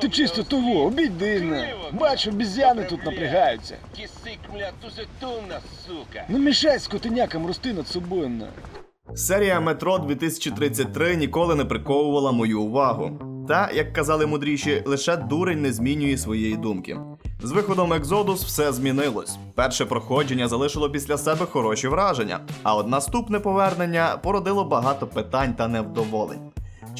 Ти чисто того, обійдина. Бачу, обізяни тут напрягаються. Не мішай скотинякам рости над собою. Серія Метро 2033 ніколи не приковувала мою увагу. Та, як казали мудріші, лише дурень не змінює своєї думки. З виходом Екзодус все змінилось. Перше проходження залишило після себе хороші враження, а от наступне повернення породило багато питань та невдоволень.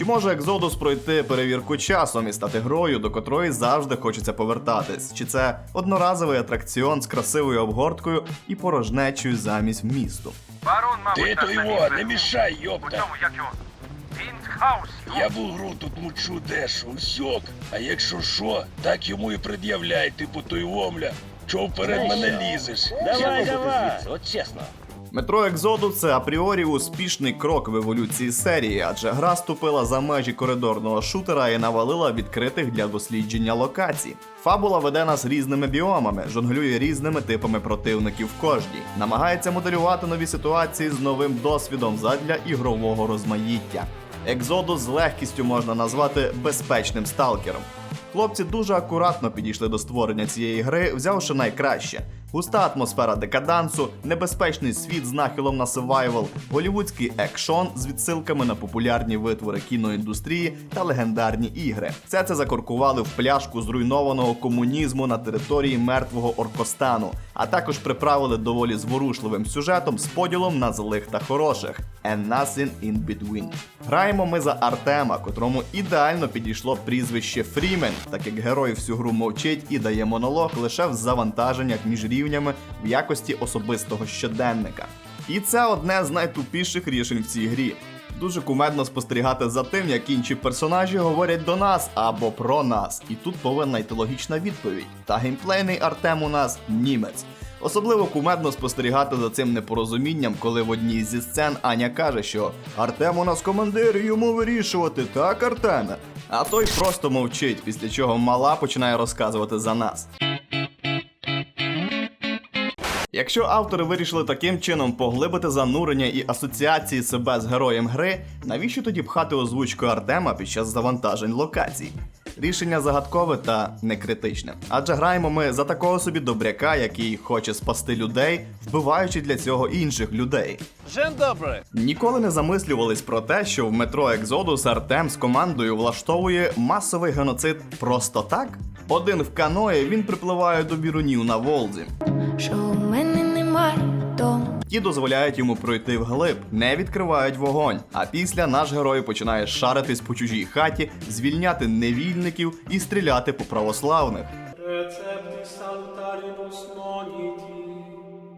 Чи може Екзодус пройти перевірку часом і стати грою, до котрої завжди хочеться повертатись? Чи це одноразовий атракціон з красивою обгорткою і порожнечою замість вмісту? Барон, мабуть, Ти то його, не мішай, У йопта. цьому, як його? Віндхаус. Я бугру тут мучу дешу, усьок. А якщо що, так йому і пред'являй, типу той вомля. Чого вперед мене лізеш? Давай, давай, от чесно. Метро Екзодус це апріорі успішний крок в еволюції серії, адже гра ступила за межі коридорного шутера і навалила відкритих для дослідження локацій. Фабула веде нас різними біомами, жонглює різними типами противників кожній, намагається моделювати нові ситуації з новим досвідом задля ігрового розмаїття. Екзодус з легкістю можна назвати безпечним сталкером. Хлопці дуже акуратно підійшли до створення цієї гри, взявши найкраще: густа атмосфера декадансу, небезпечний світ з нахилом на севайвал, голівудський екшон з відсилками на популярні витвори кіноіндустрії та легендарні ігри. Все це закоркували в пляшку зруйнованого комунізму на території мертвого Оркостану, а також приправили доволі зворушливим сюжетом з поділом на злих та хороших. And nothing in between. Граємо ми за Артема, котрому ідеально підійшло прізвище Фрімен, так як герой всю гру мовчить і дає монолог лише в завантаженнях між рівнями в якості особистого щоденника. І це одне з найтупіших рішень в цій грі. Дуже кумедно спостерігати за тим, як інші персонажі говорять до нас або про нас. І тут повинна йти логічна відповідь. Та геймплейний Артем у нас німець. Особливо кумедно спостерігати за цим непорозумінням, коли в одній зі сцен Аня каже, що Артем у нас командир, йому вирішувати, так, Артеме? А той просто мовчить, після чого мала починає розказувати за нас. Якщо автори вирішили таким чином поглибити занурення і асоціації себе з героєм гри, навіщо тоді пхати озвучку Артема під час завантажень локацій? Рішення загадкове та некритичне. Адже граємо ми за такого собі добряка, який хоче спасти людей, вбиваючи для цього інших людей. Жен добре. Ніколи не замислювались про те, що в метро Екзодус Артем з командою влаштовує масовий геноцид просто так. Один в каної він припливає до вірунів на Волзі. що у мене немає. Ті дозволяють йому пройти вглиб, не відкривають вогонь. А після наш герой починає шаритись по чужій хаті, звільняти невільників і стріляти по православних.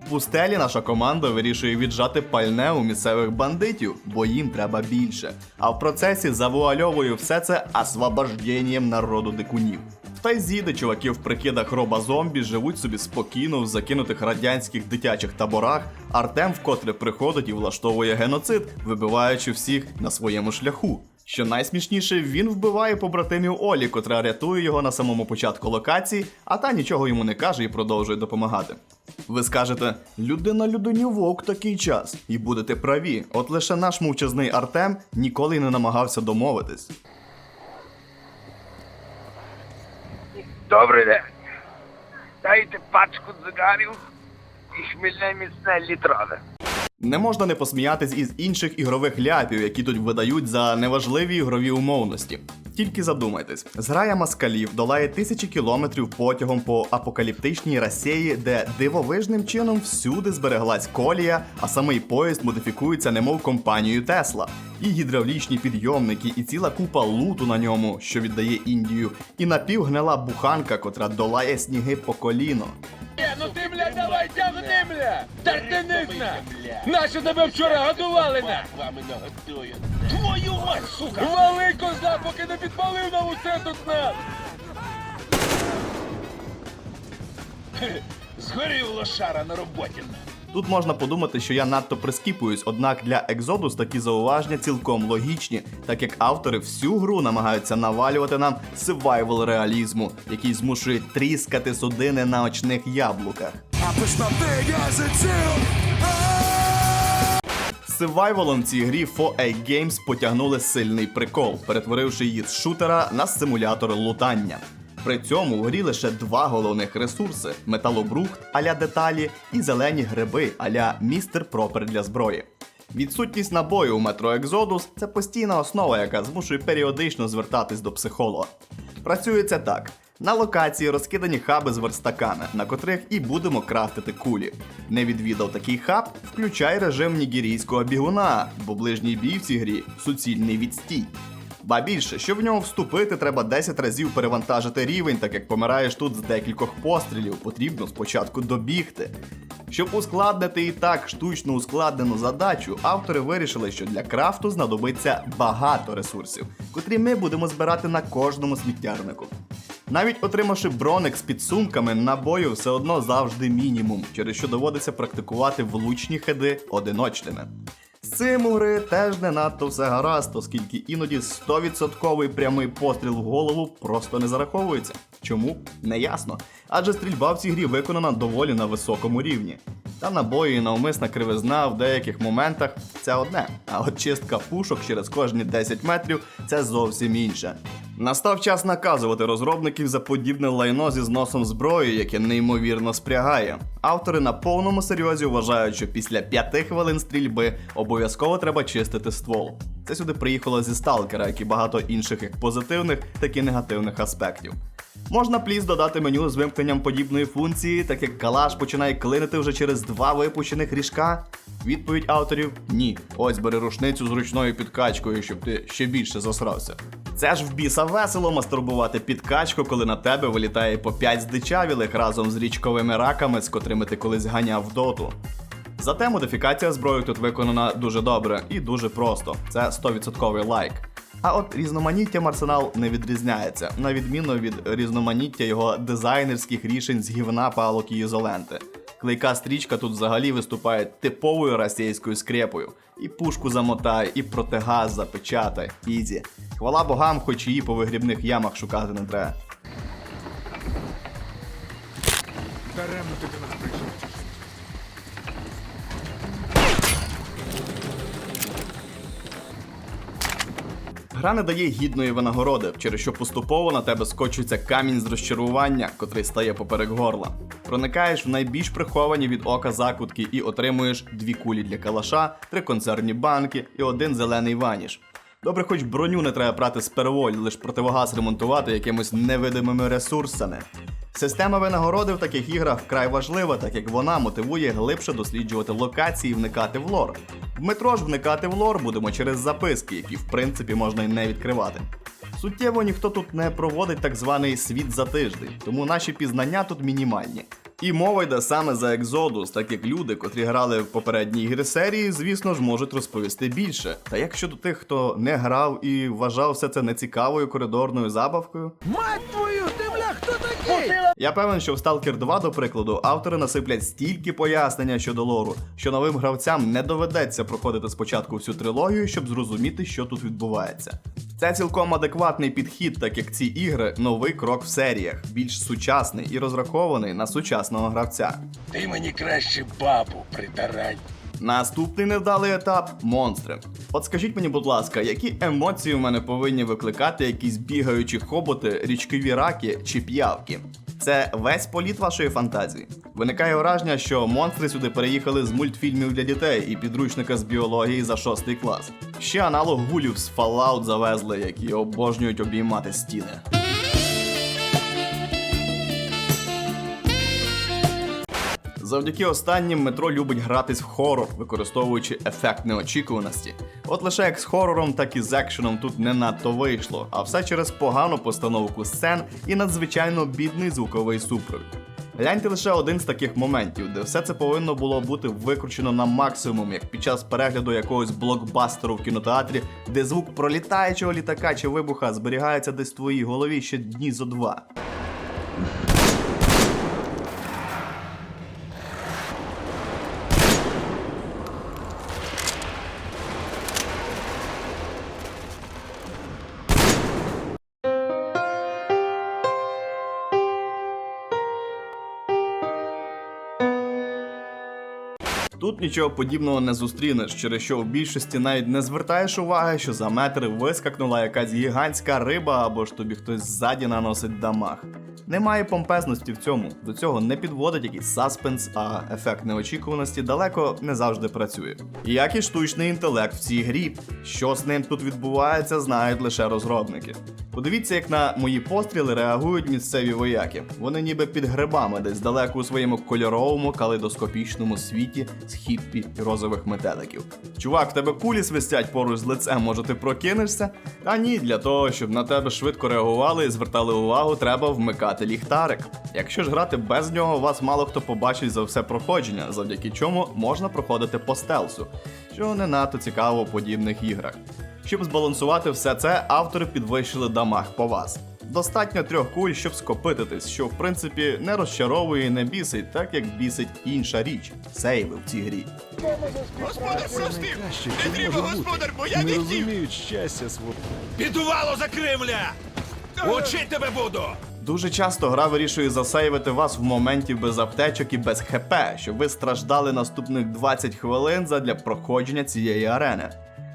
В пустелі наша команда вирішує віджати пальне у місцевих бандитів, бо їм треба більше. А в процесі завуальовує все це освобожденням народу дикунів. В тайзі, де чуваки в прикидах роба зомбі живуть собі спокійно в закинутих радянських дитячих таборах, Артем вкотре приходить і влаштовує геноцид, вибиваючи всіх на своєму шляху. Що найсмішніше, він вбиває побратимів Олі, котра рятує його на самому початку локації, а та нічого йому не каже і продовжує допомагати. Ви скажете, людина людині вовк такий час, і будете праві. От лише наш мовчазний Артем ніколи не намагався домовитись. Добрий день. Дайте пачку цигарів і хмільне міцне літрове. Не можна не посміятись із інших ігрових ляпів, які тут видають за неважливі ігрові умовності. Тільки задумайтесь, зграя маскалів долає тисячі кілометрів потягом по апокаліптичній Росії, де дивовижним чином всюди збереглась колія, а самий поїзд модифікується немов компанією Тесла. І гідравлічні підйомники, і ціла купа луту на ньому, що віддає Індію, і напівгнила буханка, котра долає сніги по коліно. Ну ти, бля, давай тягни, бля! Тартинизна! Наші тебе вчора годували на! Вами нагодують. Твою мать, сука! Вали коза, поки не підпалив нам усе тут нас! Згорів лошара на роботі. Тут можна подумати, що я надто прискіпуюсь, однак для Екзодус такі зауваження цілком логічні, так як автори всю гру намагаються навалювати нам сивайвел реалізму, який змушує тріскати судини на очних яблуках. севайволом в цій грі 4A Games потягнули сильний прикол, перетворивши її з шутера на симулятор лутання. При цьому у грі лише два головних ресурси: металобрухт аля деталі і зелені гриби аля містер пропер для зброї. Відсутність набою у Metro Exodus – це постійна основа, яка змушує періодично звертатись до психолога. Працює це так. На локації розкидані хаби з верстаками, на котрих і будемо крафтити кулі. Не відвідав такий хаб, включай режим нігерійського бігуна, бо ближній бій в цій грі суцільний відстій. Ба більше, щоб в нього вступити, треба 10 разів перевантажити рівень, так як помираєш тут з декількох пострілів, потрібно спочатку добігти. Щоб ускладнити і так штучно ускладнену задачу, автори вирішили, що для крафту знадобиться багато ресурсів, котрі ми будемо збирати на кожному сміттярнику. Навіть отримавши броник з підсумками, набою все одно завжди мінімум, через що доводиться практикувати влучні хеди одиночними. З цим у гри теж не надто все гаразд, оскільки іноді 100% прямий постріл в голову просто не зараховується. Чому? Не ясно. Адже стрільба в цій грі виконана доволі на високому рівні. Та набої і навмисна кривизна в деяких моментах це одне, а от чистка пушок через кожні 10 метрів це зовсім інше. Настав час наказувати розробників за подібне лайно зі зносом зброї, яке неймовірно спрягає. Автори на повному серйозі вважають, що після 5 хвилин стрільби обов'язково треба чистити ствол. Це сюди приїхало зі сталкера, як і багато інших як позитивних, так і негативних аспектів. Можна пліс додати меню з вимкненням подібної функції, так як калаш починає клинити вже через два випущених ріжка. Відповідь авторів ні. Ось бери рушницю з ручною підкачкою, щоб ти ще більше засрався. Це ж в біса весело мастурбувати підкачку, коли на тебе вилітає по 5 здичавілих разом з річковими раками, з котрими ти колись ганяв в доту. Зате модифікація зброї тут виконана дуже добре і дуже просто. Це 100% лайк. А от різноманіттям арсенал не відрізняється, на відміну від різноманіття його дизайнерських рішень з гівна палок і ізоленти. Клейка стрічка тут взагалі виступає типовою російською скрепою. І пушку замотай, і протигаз запечатай. Ізі. Хвала богам, хоч її по вигрібних ямах шукати не треба. Гра не дає гідної винагороди, через що поступово на тебе скочується камінь з розчарування, котрий стає поперек горла. Проникаєш в найбільш приховані від ока закутки і отримуєш дві кулі для калаша, три консервні банки і один зелений ваніш. Добре, хоч броню не треба брати з переволь, лиш противогаз ремонтувати якимось невидимими ресурсами. Система винагороди в таких іграх вкрай важлива, так як вона мотивує глибше досліджувати локації і вникати в лор. В метро ж вникати в лор будемо через записки, які в принципі можна й не відкривати. Суттєво ніхто тут не проводить так званий світ за тиждень, тому наші пізнання тут мінімальні. І мова йде саме за Екзодус, так як люди, котрі грали в попередні ігри серії, звісно ж, можуть розповісти більше. Та як щодо тих, хто не грав і вважав все це нецікавою коридорною забавкою, Мать твою, ти бля, хто такий? Я певен, що в Stalker 2, до прикладу, автори насиплять стільки пояснення щодо лору, що новим гравцям не доведеться проходити спочатку всю трилогію, щоб зрозуміти, що тут відбувається. Це цілком адекватний підхід, так як ці ігри новий крок в серіях, більш сучасний і розрахований на сучасного гравця. Ти мені краще бабу притарань. Наступний невдалий етап монстри. От скажіть мені, будь ласка, які емоції в мене повинні викликати якісь бігаючі хоботи, річкові раки чи п'явки? Це весь політ вашої фантазії. Виникає враження, що монстри сюди переїхали з мультфільмів для дітей і підручника з біології за шостий клас. Ще аналог гулів з Fallout завезли, які обожнюють обіймати стіни. Завдяки останнім метро любить гратись в хорор, використовуючи ефект неочікуваності. От лише як з хорором, так і з екшеном тут не надто вийшло, а все через погану постановку сцен і надзвичайно бідний звуковий супровід. Гляньте лише один з таких моментів, де все це повинно було бути викручено на максимум, як під час перегляду якогось блокбастеру в кінотеатрі, де звук пролітаючого літака чи вибуха зберігається десь в твоїй голові ще дні зо два. Тут нічого подібного не зустрінеш, через що в більшості навіть не звертаєш уваги, що за метр вискакнула якась гігантська риба або ж тобі хтось ззаді наносить дамаг. Немає помпезності в цьому, до цього не підводить якийсь саспенс, а ефект неочікуваності далеко не завжди працює. Як і штучний інтелект в цій грі, що з ним тут відбувається, знають лише розробники. Подивіться, як на мої постріли реагують місцеві вояки. Вони ніби під грибами, десь далеко у своєму кольоровому калейдоскопічному світі з хіппі і розових метеликів. Чувак, в тебе кулі свистять поруч з лицем, може ти прокинешся? Та ні, для того, щоб на тебе швидко реагували і звертали увагу, треба вмикати ліхтарик. Якщо ж грати без нього, вас мало хто побачить за все проходження, завдяки чому можна проходити по стелсу, що не надто цікаво у подібних іграх. Щоб збалансувати все це, автори підвищили дамаг по вас. Достатньо трьох куль, щоб скопититись, що в принципі не розчаровує і не бісить, так як бісить інша річ сейви в цій грі. Господар простив! Не треба, господар, бо я не розуміють щастя свого. Підувало за Кремля! Учить тебе буду! Дуже часто гра вирішує засейвити вас в моменті без аптечок і без ХП, щоб ви страждали наступних 20 хвилин задля проходження цієї арени.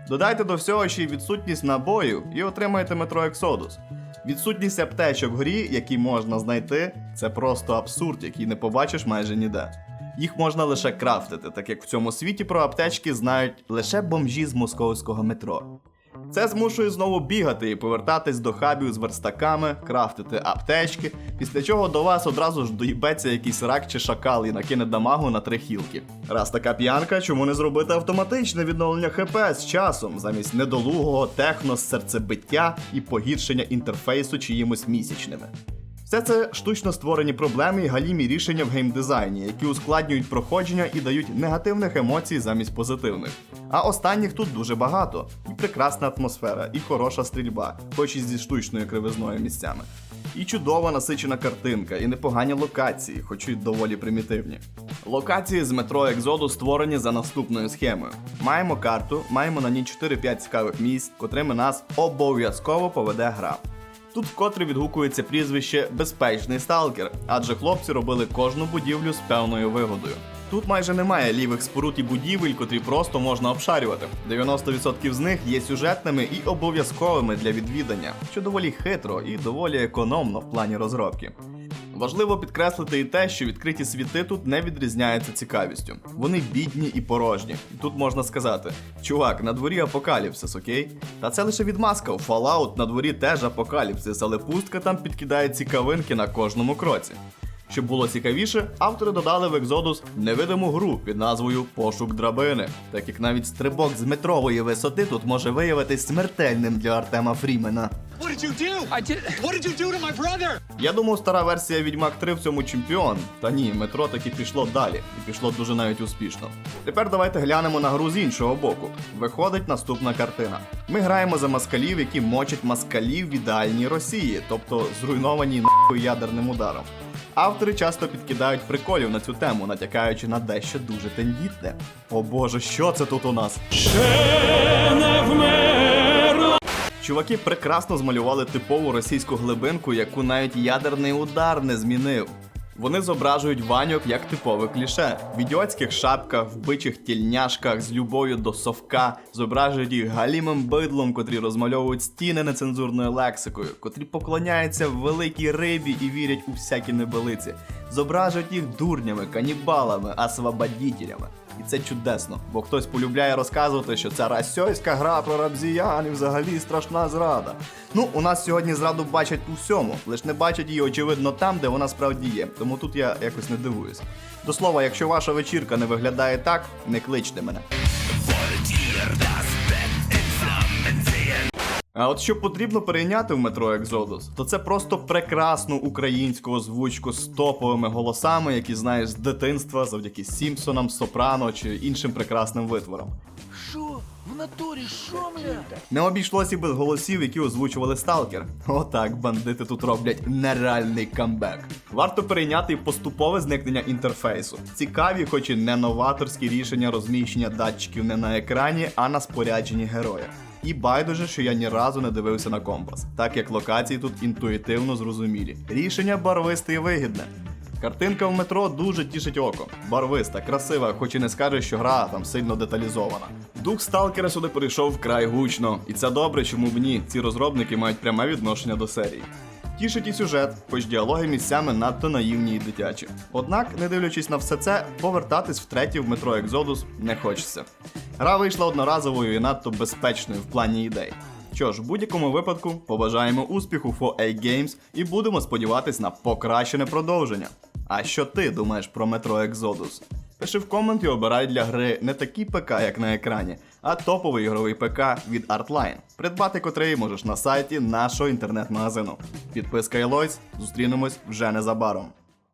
Додайте до всього ще й відсутність набоїв і отримаєте метро Ексодус. Відсутність аптечок в грі, які можна знайти, це просто абсурд, який не побачиш майже ніде. Їх можна лише крафтити, так як в цьому світі про аптечки знають лише бомжі з московського метро. Це змушує знову бігати і повертатись до хабів з верстаками, крафтити аптечки, після чого до вас одразу ж доїбеться якийсь рак чи шакал і накине дамагу на три хілки. Раз така п'янка, чому не зробити автоматичне відновлення ХП з часом, замість недолугого техно серцебиття і погіршення інтерфейсу чиїмось місячними. Все це штучно створені проблеми і галімі рішення в геймдизайні, які ускладнюють проходження і дають негативних емоцій замість позитивних. А останніх тут дуже багато. І прекрасна атмосфера, і хороша стрільба, хоч і зі штучною кривизною місцями. І чудова насичена картинка, і непогані локації, хоч і доволі примітивні. Локації з метро Екзоду створені за наступною схемою: маємо карту, маємо на ній 4-5 цікавих місць, котрими нас обов'язково поведе гра. Тут вкотре відгукується прізвище Безпечний сталкер, адже хлопці робили кожну будівлю з певною вигодою. Тут майже немає лівих споруд і будівель, котрі просто можна обшарювати. 90% з них є сюжетними і обов'язковими для відвідання, що доволі хитро і доволі економно в плані розробки. Важливо підкреслити і те, що відкриті світи тут не відрізняються цікавістю. Вони бідні і порожні. І тут можна сказати: чувак, на дворі апокаліпсис, окей? Та це лише відмазка. У Fallout на дворі теж апокаліпсис, але пустка там підкидає цікавинки на кожному кроці. Щоб було цікавіше, автори додали в Exodus невидиму гру під назвою Пошук драбини, так як навіть стрибок з метрової висоти тут може виявитись смертельним для Артема Фрімена. Я думав, стара версія Відьмак 3 в цьому чемпіон. Та ні, метро таки пішло далі, і пішло дуже навіть успішно. Тепер давайте глянемо на гру з іншого боку. Виходить наступна картина. Ми граємо за маскалів, які мочать маскалів в ідеальній Росії, тобто зруйнованій нахуй ядерним ударом. Автори часто підкидають приколів на цю тему, натякаючи на дещо дуже тендітне. О боже, що це тут у нас? Чуваки прекрасно змалювали типову російську глибинку, яку навіть ядерний удар не змінив. Вони зображують ваньок як типове кліше. В ідіотських шапках, в бичих тільняшках з любов'ю до совка, зображують їх галімим бидлом, котрі розмальовують стіни нецензурною лексикою, котрі поклоняються великій рибі і вірять у всякі небелиці. Зображують їх дурнями, канібалами, освободітелями. І це чудесно, бо хтось полюбляє розказувати, що це расьойська гра про рабзіян і взагалі страшна зрада. Ну, у нас сьогодні зраду бачать у всьому, лиш не бачать її очевидно там, де вона справді є. Тому тут я якось не дивуюсь. До слова, якщо ваша вечірка не виглядає так, не кличте мене. А от що потрібно перейняти в метро Exodus, то це просто прекрасну українську озвучку з топовими голосами, які знаєш з дитинства завдяки Сімпсонам, Сопрано чи іншим прекрасним витворам. Що? В натурі, що, бля? Не обійшлося і без голосів, які озвучували Сталкер. Отак бандити тут роблять нереальний камбек. Варто перейняти і поступове зникнення інтерфейсу. Цікаві, хоч і не новаторські рішення розміщення датчиків не на екрані, а на спорядженні героя. І байдуже, що я ні разу не дивився на компас, так як локації тут інтуїтивно зрозумілі. Рішення барвисте і вигідне. Картинка в метро дуже тішить око. Барвиста, красива, хоч і не скажеш, що гра там сильно деталізована. Дух сталкера сюди прийшов вкрай гучно, і це добре, чому б ні. Ці розробники мають пряме відношення до серії. Тішить і сюжет, хоч діалоги місцями надто наївні і дитячі. Однак, не дивлячись на все це, повертатись втретє в метро Exodus не хочеться. Гра вийшла одноразовою і надто безпечною в плані ідей. Що ж, в будь-якому випадку побажаємо успіху 4A Games і будемо сподіватись на покращене продовження. А що ти думаєш про Metro Exodus? Пиши в комент і обирай для гри не такий ПК, як на екрані, а топовий ігровий ПК від Artline, придбати котрий можеш на сайті нашого інтернет-магазину. Підписка і лойс, зустрінемось вже незабаром.